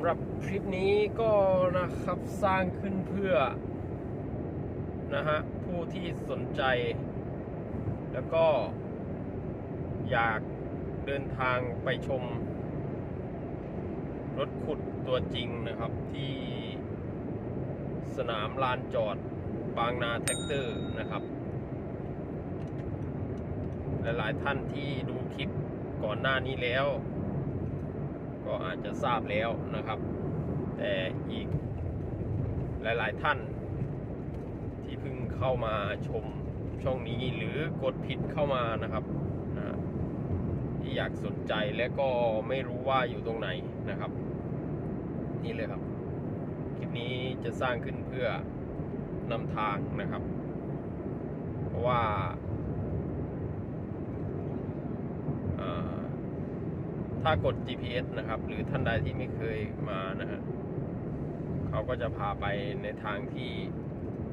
ำหรับคลิปนี้ก็นะครับสร้างขึ้นเพื่อนะฮะผู้ที่สนใจ แล้วก็อยากเดินทางไปชม รถขุดตัวจริงนะครับที่สนามลานจอดบางนาแท็กเตอร์นะครับ หลายๆท่านที่ดูคลิปก่อนหน้านี้แล้ว ก็อาจจะทราบแล้วนะครับ แต่อีกหลาย ๆ ท่าน ที่เพิ่งเข้ามาชมช่องนี้หรือกดผิดเข้ามานะครับนะที่อยากสนใจและก็ไม่รู้ว่าอยู่ตรงไหนนะครับ นี่เลยครับ คลิปนี้จะสร้างขึ้นเพื่อนำทางนะครับ เพราะว่าอ่า ถ้ากด GPS นะครับ หรือท่านใดที่ไม่เคยมานะฮะเขาก็จะพาไปในทางที่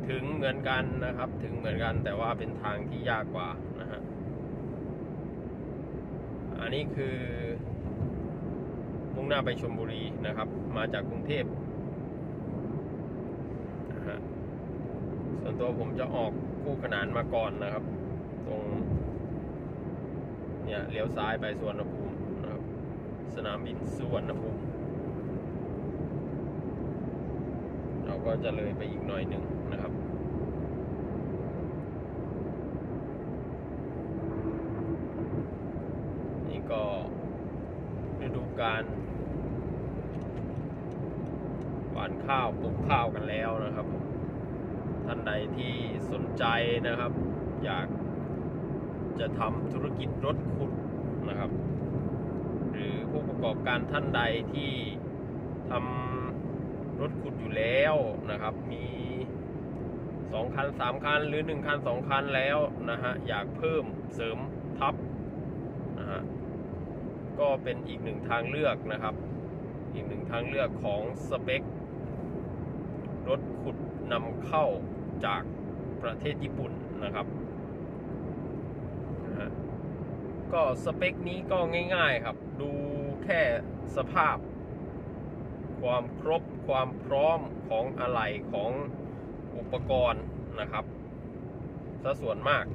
ถึงเหมือนกันนะครับ ถึงเหมือนกันแต่ว่าเป็นทางที่ยากกว่านะฮะอันนี้คือมุ่งหน้าไปชลบุรีนะครับ มาจากกรุงเทพนะฮะส่วนตัวผมจะออกคู่ขนานมาก่อนนะครับ ตรง เนี่ยเลี้ยวซ้ายไปสวนภูมินะครับ สนามบินสุวรรณภูมิเราก็จะเลยไปอีกหน่อยหนึ่งนะครับนี่ก็ฤดูการหวานข้าวปลูกข้าวกันแล้วนะครับ ท่านใดที่สนใจนะครับ อยากจะทำธุรกิจรถขุดนะครับ อบการท่านใดที่ทำรถขุดอยู่แล้วนะครับ มีสองคันสามคันหรือหนึ่งคันสองคันแล้วนะฮะอยากเพิ่มเสริมทับนะฮะก็เป็นอีกหนึ่งทางเลือกนะครับ อีกหนึ่งทางเลือกของสเปค รถขุดนำเข้าจากประเทศญี่ปุ่นนะครับนะก็สเปคนี้ก็ง่ายๆครับดู แค่สภาพ ความครบความพร้อมของอะไหล่ของอุปกรณ์นะครับซะส่วนมาก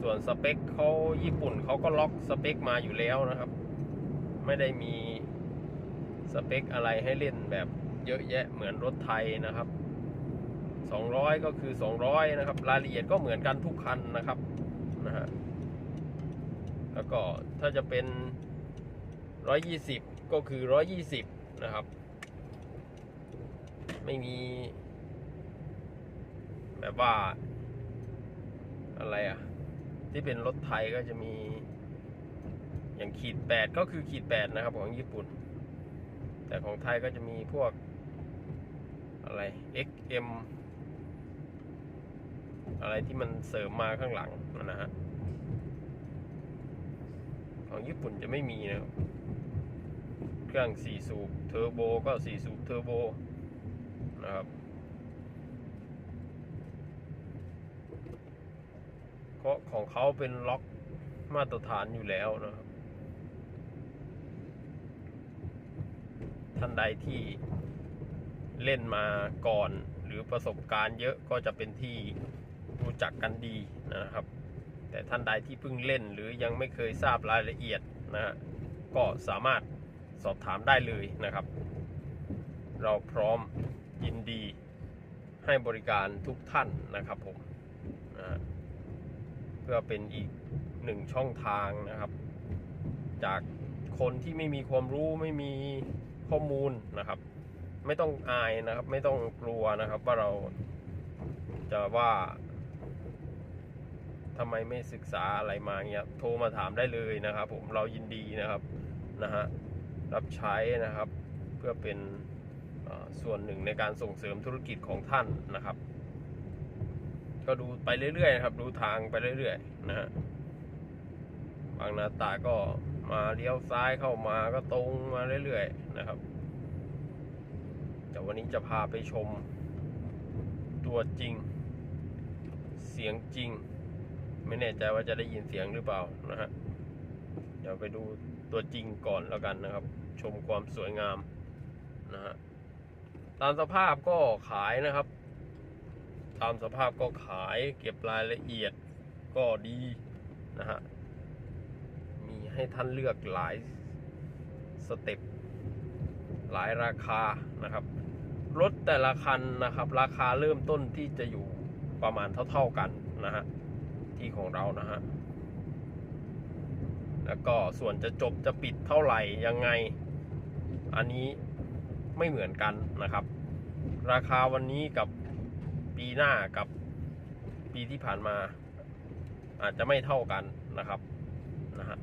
ส่วนสเปคเขาญี่ปุ่นเขาก็ล็อกสเปคมาอยู่แล้วนะครับ ไม่ได้มีสเปคอะไรให้เล่นแบบเยอะแยะเหมือนรถไทยนะครับ 200 ก็คือ 200 นะครับ รายละเอียดก็เหมือนกันทุกคันนะครับนะฮะแล้วก็ ถ้าจะเป็น 120 ก็คือ 120 นะครับ ไม่มี แบบว่า อะไรอะที่เป็นรถไทยก็จะมีอย่างขีด 8 ก็คือขีด 8 นะครับ ของญี่ปุ่น แต่ของไทยก็จะมีพวกอะไร XM อะไรที่มันเสริมมาข้างหลังนะฮะ ของญี่ปุ่นจะไม่มีนะครับ เครื่อง4สูบเทอร์โบก็4สูบเทอร์โบนะครับเพราะของเขาเป็นล็อกมาตรฐานอยู่แล้วนะครับ ท่านใดที่เล่นมาก่อนหรือประสบการณ์เยอะก็จะเป็นที่รู้จักกันดีนะครับ แต่ท่านใดที่เพิ่งเล่นหรือยังไม่เคยทราบรายละเอียดนะก็สามารถสอบถามได้เลยนะครับ เราพร้อมยินดีให้บริการทุกท่านนะครับผมนะเพื่อเป็นอีกหนึ่งช่องทางนะครับ จากคนที่ไม่มีความรู้ไม่มีข้อมูลนะครับ ไม่ต้องอายนะครับ ไม่ต้องกลัวนะครับว่าเราจะว่า ทำไมไม่ศึกษาอะไรมาเงี้ยโทรมาถามได้เลยนะครับ ผมเรายินดีนะครับนะฮะรับใช้นะครับเพื่อเป็นส่วนหนึ่งในการส่งเสริมธุรกิจของท่านนะครับ ก็ดูไปเรื่อยๆนะครับ ดูทางไปเรื่อยๆนะฮะบางนาตาก็มาเลี้ยวซ้ายเข้ามาก็ตรงมาเรื่อยๆนะครับแต่วันนี้จะพาไปชมตัวจริง เสียงจริง ไม่แน่ใจว่าจะได้ยินเสียงหรือเปล่านะฮะเดี๋ยวไปดูตัวจริงก่อนแล้วกันนะครับ ชมความสวยงามนะฮะตามสภาพก็ขายนะครับ ตามสภาพก็ขายเก็บรายละเอียดก็ดีนะฮะมีให้ท่านเลือกหลายสเต็ปหลายราคานะครับรถแต่ละคันนะครับ ราคาเริ่มต้นที่จะอยู่ประมาณเท่า ๆกันนะฮะ ที่ของเรานะฮะ แล้วก็ส่วนจะจบจะปิดเท่าไหร่ยังไง อันนี้ไม่เหมือนกันนะครับ ราคาวันนี้กับปีหน้ากับปีที่ผ่านมา อาจจะไม่เท่ากันนะครับนะฮะ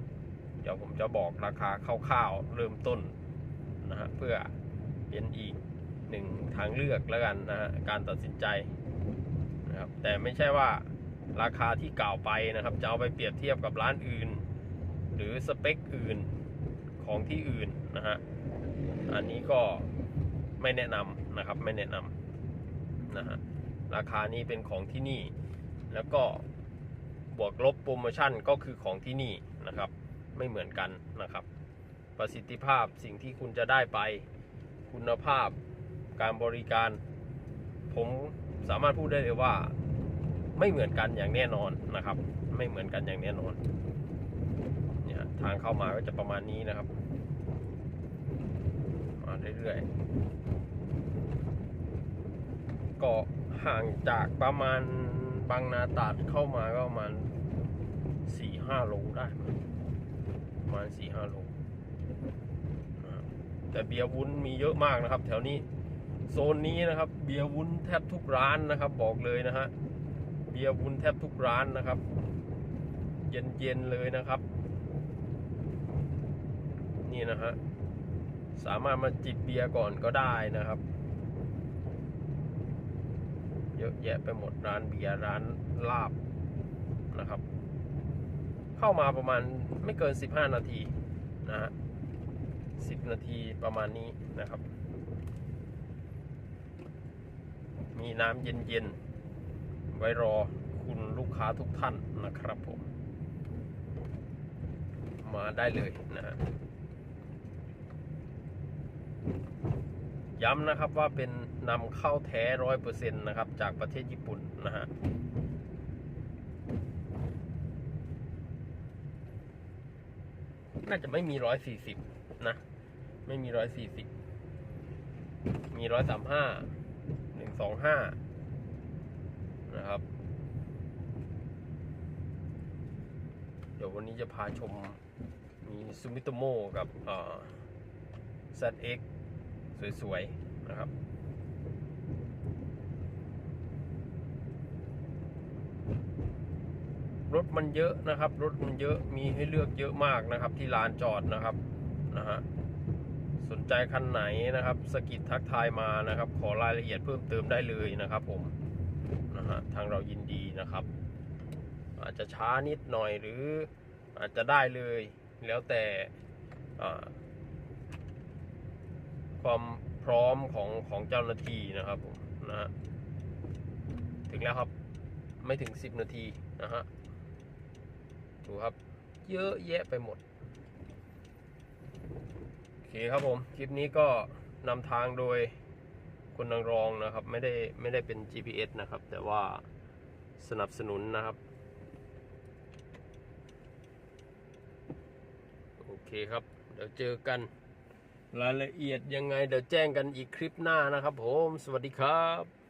เดี๋ยวผมจะบอกราคาคร่าวๆเริ่มต้นนะฮะเพื่อเป็นอีกหนึ่งทางเลือกแล้วกันนะฮะการตัดสินใจนะครับแต่ไม่ใช่ว่า ราคาที่กล่าวไปนะครับ จะเอาไปเปรียบเทียบกับร้านอื่น หรือสเปคอื่นของที่อื่นนะฮะอันนี้ก็ไม่แนะนำนะครับไม่แนะนำนะฮะราคานี้เป็นของที่นี่ แล้วก็บวกลบโปรโมชั่นก็คือของที่นี่นะครับ ไม่เหมือนกันนะครับ ประสิทธิภาพสิ่งที่คุณจะได้ไป คุณภาพการบริการ ผมสามารถพูดได้เลยว่า ไม่เหมือนกันอย่างแน่นอนนะครับ ไม่เหมือนกันอย่างแน่นอน เนี่ยทางเข้ามาก็จะประมาณนี้นะครับ มาเรื่อยๆก็ห่างจากประมาณบางนาตาดเข้ามาก็ประมาณสี่ห้าโลได้ประมาณสี่ห้าโลแต่เบียร์วุ้นมีเยอะมากนะครับ แถวนี้โซนนี้นะครับ เบียร์วุ้นแทบทุกร้านนะครับ บอกเลยนะฮะ เบียร์วุ้นแทบทุกร้านนะครับ เย็นๆเลยนะครับ นี่นะฮะสามารถมาจิบเบียร์ก่อนก็ได้นะครับ เยอะแยะไปหมดร้านเบียร์ร้านลาบนะครับ เข้ามาประมาณไม่เกิน 15 นาทีนะฮะ10 นาทีประมาณนี้นะครับ มีน้ำเย็นๆ ไว้รอคุณลูกค้าทุกท่านนะครับผม มาได้เลยนะฮะย้ำนะครับว่าเป็นนำเข้าแท้ร้อยเปอร์เซ็นต์นะครับ จากประเทศญี่ปุ่นนะฮะน่าจะไม่มีร้อยสี่สิบนะ ไม่มีร้อยสี่สิบมีร้อยสามห้าหนึ่งสองห้า นะครับ เดี๋ยววันนี้จะพาชมมีซูมิโตโมกับเอ่อ ZX สวยๆ นะครับรถมันเยอะนะครับ รถมันเยอะมีให้เลือกเยอะมากนะครับ ที่ลานจอดนะครับนะฮะสนใจคันไหนนะครับสกิดทักทายมานะครับ ขอรายละเอียดเพิ่มเติมได้เลยนะครับผม นะฮะทางเรายินดีนะครับ อาจจะช้านิดหน่อยหรืออาจจะได้เลยแล้วแต่ความพร้อมของของเจ้าหน้าที่นะครับผมนะฮะถึงแล้วครับไม่ถึง 10 นาทีนะฮะดูครับ เยอะแยะไปหมดโอเคครับผม คลิปนี้ก็นำทางโดย คนนางรองนะครับ ไม่ได้ไม่ได้เป็น GPS นะครับ แต่ว่าสนับสนุนนะครับ โอเคครับ เดี๋ยวเจอกัน รายละเอียดยังไง เดี๋ยวแจ้งกันอีกคลิปหน้านะครับผม สวัสดีครับ